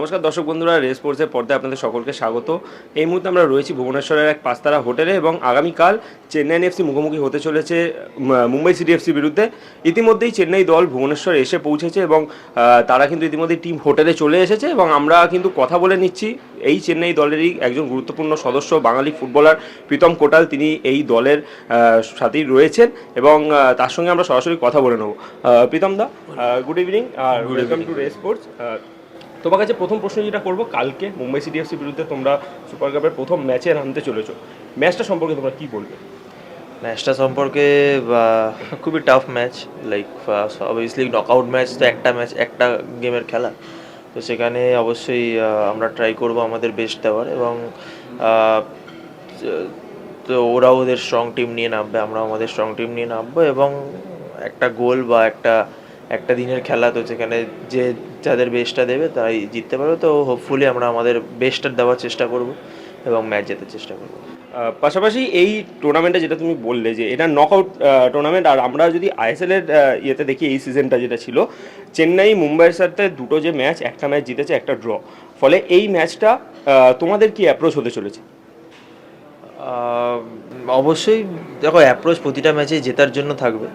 নমস্কার দর্শক বন্ধুরা রেস স্পোর্টসের পর্দায় আপনাদের সকলকে স্বাগত। এই মুহূর্তে আমরা রয়েছি ভুবনেশ্বরের এক পাঁচতারা হোটেলে এবং আগামীকাল চেন্নাই এফসি মুখোমুখি হতে চলেছে মুম্বাই সিটি এফসির বিরুদ্ধে। ইতিমধ্যেই চেন্নাই দল ভুবনেশ্বর এসে পৌঁছেছে এবং তারা কিন্তু ইতিমধ্যেই টিম হোটেলে চলে এসেছে এবং আমরা কিন্তু কথা বলে নিচ্ছি এই চেন্নাই দলেরই একজন গুরুত্বপূর্ণ সদস্য বাঙালি ফুটবলার প্রীতম কোটাল। তিনি এই দলের সাথেই রয়েছেন এবং তার সঙ্গে আমরা সরাসরি কথা বলে নেব। প্রীতম দা গুড ইভিনিং আর ওয়েলকাম টু রেস স্পোর্টস। তোমার কাছে প্রথম প্রশ্ন যেটা করব, কালকে মুম্বাই সিটি এফসির বিরুদ্ধে তোমরা সুপার কাপের প্রথম ম্যাচে নামতে চলেছো। ম্যাচটা সম্পর্কে তোমরা কি বলবে? ম্যাচটা সম্পর্কে খুবই tough match like obviously knockout match তো একটা ম্যাচ একটা গেমের খেলা। তো সেখানে অবশ্যই আমরা ট্রাই করব আমাদের বেস্ট দেওয়ার এবং তো ওরাও ওদের স্ট্রং টিম নিয়ে নামবে আমরা আমাদের স্ট্রং টিম নিয়ে নামবো এবং একটা গোল বা একটা একটা দিনের খেলা তো সেখানে যে যাদের বেস্টটা দেবে তারাই জিততে পারবে। তো হোপফুলি আমরা আমাদের বেস্টটা দেওয়ার চেষ্টা করব এবং ম্যাচ জেতার চেষ্টা করব। পাশাপাশি এই টুর্নামেন্টে যেটা তুমি বললে যে এটা নক আউট টুর্নামেন্ট আর আমরা যদি আইএসএল এর ইয়েতে দেখি এই সিজনটা যেটা ছিল চেন্নাই মুম্বাইয়ের সাথে দুটো যে ম্যাচ একটা ম্যাচ জিতেছে একটা ড্র ফলে এই ম্যাচটা তোমাদের কি অ্যাপ্রোচ হতে চলেছে? অবশ্যই দেখো অ্যাপ্রোচ প্রতিটা ম্যাচে জেতার জন্য থাকবে।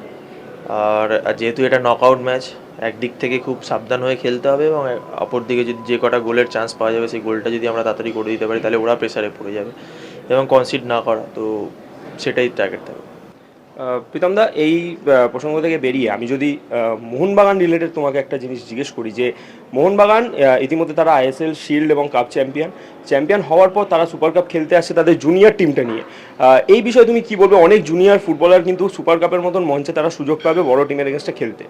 আর যেহেতু এটা নকআউট ম্যাচ একদিক থেকে খুব সাবধান হয়ে খেলতে হবে এবং অপর দিকে যদি যে কটা গোলের চান্স পাওয়া যাবে, সেই গোলটা যদি আমরা তাড়াতাড়ি করে দিতে পারি, তাহলে ওরা প্রেসারে পড়ে যাবে এবং কনসিড না করা, তো সেটাই টার্গেট থাকবে। আহ, প্রীতম দা এই প্রসঙ্গ থেকে বেরিয়ে আমি যদি মোহনবাগান রিলেটেড তোমাকে একটা জিনিস জিজ্ঞেস করি যে মোহনবাগান ইতিমধ্যে তারা আইএসএল শিল্ড এবং কাপ চ্যাম্পিয়ন চ্যাম্পিয়ন হওয়ার পর তারা সুপার কাপ খেলতে আসছে তাদের জুনিয়র টিমটা নিয়ে। এই বিষয়ে তুমি কি বলবে? অনেক জুনিয়র ফুটবলার কিন্তু সুপার কাপের মতন মঞ্চে তারা সুযোগ পাবে বড় টিমের এগেনস্টে খেলতে।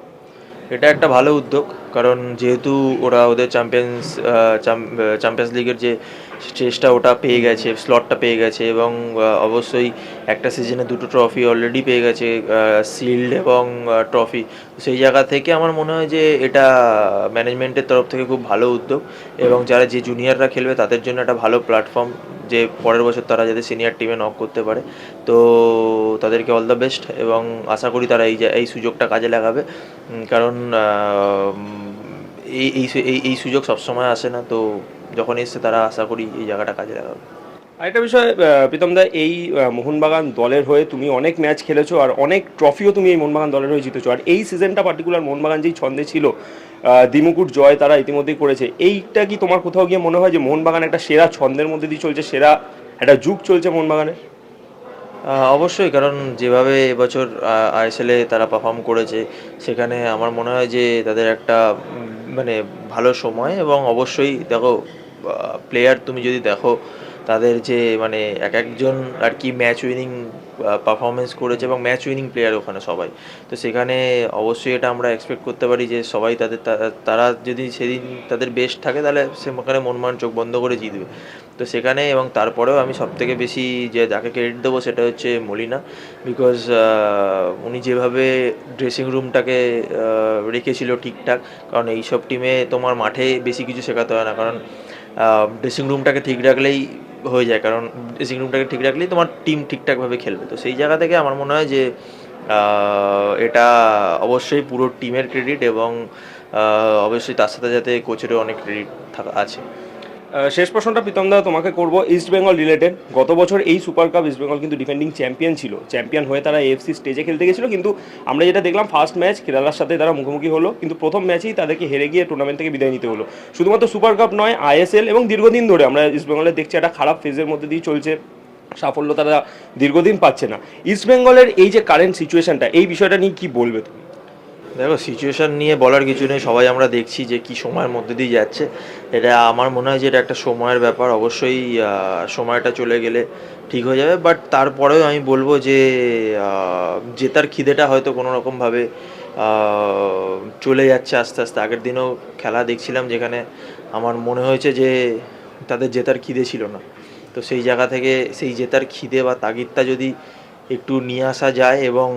এটা একটা ভালো উদ্যোগ, কারণ যেহেতু ওরা ওদের চ্যাম্পিয়ন্স চ্যাম্পিয়ন্স লিগের যে স্টেজটা ওটা পেয়ে গেছে স্লটটা পেয়ে গেছে এবং অবশ্যই একটা সিজনে দুটো ট্রফি অলরেডি পেয়ে গেছে শিল্ড এবং ট্রফি সেই জায়গা থেকে আমার মনে হয় যে এটা ম্যানেজমেন্টের তরফ থেকে খুব ভালো উদ্যোগ এবং যারা যে জুনিয়ররা খেলবে তাদের জন্য একটা ভালো প্ল্যাটফর্ম যে পরের বছর তারা যাতে সিনিয়র টিমে নক করতে পারে। তো তাদেরকে অল দ্য বেস্ট এবং আশা করি তারা এই এই সুযোগটা কাজে লাগাবে। কারণ এই এই এই সুযোগ সবসময় আসে না। তো যখন এসছে তারা আশা করি এই জায়গাটা কাজে লাগাবে। আরেকটা বিষয় আহ, প্রীতম দা এই মোহনবাগান দলের হয়ে তুমি অনেক ম্যাচ খেলেছো আর অনেক ট্রফিও তুমি এই মোহনবাগান দলের হয়ে জিতেছো। আর এই সিজনটা পার্টিকুলার মোহনবাগান যেই ছন্দে ছিল দিমুকুট জয় তারা ইতিমধ্যেই করেছে। এইটা কি তোমার কোথাও গিয়ে মনে হয় যে মোহনবাগান একটা সেরা ছন্দের মধ্যে দিয়ে চলছে সেরা একটা যুগ চলছে মোহনবাগানের? অবশ্যই কারণ যেভাবে এবছর আইএসএলে তারা পারফর্ম করেছে সেখানে আমার মনে হয় যে তাদের একটা মানে ভালো সময় এবং অবশ্যই দেখো প্লেয়ার তুমি যদি দেখো তাদের যে মানে এক একজন আর কি ম্যাচ উইনিং পারফরমেন্স করেছে এবং ম্যাচ উইনিং প্লেয়ার ওখানে সবাই। তো সেখানে অবশ্যই এটা আমরা এক্সপেক্ট করতে পারি যে সবাই তাদের তারা যদি সেদিন তাদের বেস্ট থাকে তাহলে সেখানে মনমান চোখ বন্ধ করে জিতবে। তো সেখানে এবং তারপরেও আমি সবথেকে বেশি যে যাকে ক্রেডিট দেবো সেটা হচ্ছে মলিনা। বিকজ উনি যেভাবে ড্রেসিং রুমটাকে রেখেছিল ঠিকঠাক, কারণ এইসব টিমে তোমার মাঠে বেশি কিছু শেখাতে হয় না। কারণ ড্রেসিং রুমটাকে ঠিক রাখলেই হয়ে যায়, কারণ ড্রেসিং রুমটাকে ঠিক রাখলেই তোমার টিম ঠিকঠাকভাবে খেলবে। তো সেই জায়গা থেকে আমার মনে হয় যে এটা অবশ্যই পুরো টিমের ক্রেডিট এবং অবশ্যই তার সাথে সাথে কোচেরও অনেক ক্রেডিট থাকা আছে। শেষ প্রশ্নটা প্রীতম দা তোমাকে করব। ইস্ট বেঙ্গল রিলেটেড গত বছর এই সুপার কাপ ইস্ট বেঙ্গল কিন্তু ডিফেন্ডিং চ্যাম্পিয়ন ছিল। চ্যাম্পিয়ন হয়ে তারা এফসি স্টেজে খেলতে গেছিল, কিন্তু আমরা যেটা দেখলাম ফার্স্ট ম্যাচ কেরালার সাথে তারা মুখোমুখি হলো, কিন্তু প্রথম ম্যাচেই তাদেরকে হেরে গিয়ে টুর্নামেন্ট থেকে বিদায় নিতে হলো। শুধুমাত্র সুপার কাপ নয় আইএসএল এবং দীর্ঘদিন ধরে আমরা ইস্ট বেঙ্গলের দেখছি একটা খারাপ ফেজের মধ্যে দিয়ে চলছে। সাফল্য তারা দীর্ঘদিন পাচ্ছে না। ইস্ট বেঙ্গলের এই যে কারেন্ট সিচুয়েশনটা এই বিষয়টা নিয়ে কি বলবে তুমি? দেখো সিচুয়েশান নিয়ে বলার কিছু নেই। সবাই আমরা দেখছি যে কি সময়ের মধ্যে দিয়ে যাচ্ছে। এটা আমার মনে হয় যে এটা একটা সময়ের ব্যাপার। অবশ্যই সময়টা চলে গেলে ঠিক হয়ে যাবে। বাট তারপরেও আমি বলব যে জেতার খিদেটা হয়তো কোনো রকমভাবে চলে যাচ্ছে আস্তে আস্তে। আগের দিনও খেলা দেখছিলাম যেখানে আমার মনে হয়েছে যে তাদের জেতার খিদে ছিল না। তো সেই জায়গা থেকে সেই জেতার খিদে বা তাগিদটা যদি একটু নিয়ে আসা যায় এবং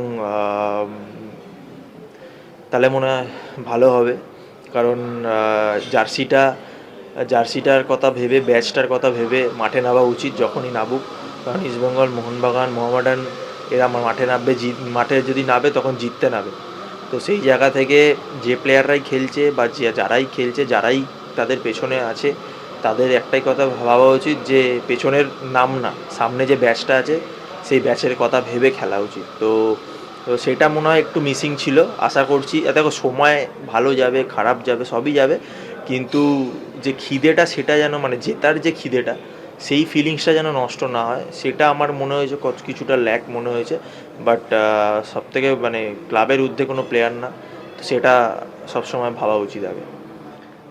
তাহলে মনে হয় ভালো হবে। কারণ জার্সিটা, জার্সিটার কথা ভেবে, ব্যাচটার কথা ভেবে মাঠে নামা উচিত যখনই নামুক। কারণ ইস্টবেঙ্গল মোহনবাগান মোহামেডান এরা মাঠে নামবে, জিত, মাঠে যদি নামে তখন জিততে নামে। তো সেই জায়গা থেকে যে প্লেয়াররাই খেলছে বা যে, যারাই খেলছে, যারাই তাদের পেছনে আছে, তাদের একটাই কথা ভাবা উচিত যে, পেছনের নাম না, সামনে যে ব্যাচটা আছে, সেই ব্যাচের কথা ভেবে খেলা উচিত। তো তো সেটা মনে হয় একটু মিসিং ছিল। আশা করছি দেখো সময় ভালো যাবে, খারাপ যাবে, সবই যাবে। কিন্তু যে খিদেটা, সেটা যেন মানে জেতার যে খিদেটা, সেই ফিলিংসটা যেন নষ্ট না হয়, সেটা আমার মনে হয়েছে কিছুটা ল্যাক মনে হয়েছে। বাট সবথেকে মানে ক্লাবের ঊর্ধ্বে কোনো প্লেয়ার না সেটা সবসময় ভাবা উচিত আগে।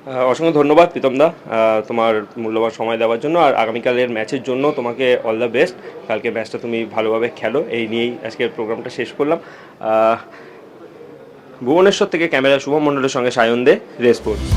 অসংখ্য ধন্যবাদ প্রীতমদা তোমার মূল্যবান সময় দেওয়ার জন্য। আর আগামীকালের ম্যাচের জন্য তোমাকে অল দ্য বেস্ট কালকে ম্যাচটা তুমি ভালোভাবে খেলো, এই নিয়েই আজকের প্রোগ্রামটা শেষ করলাম। ভুবনেশ্বর থেকে ক্যামেরা শুভম মণ্ডলের সঙ্গে সায়ন দে রেসপোর্টস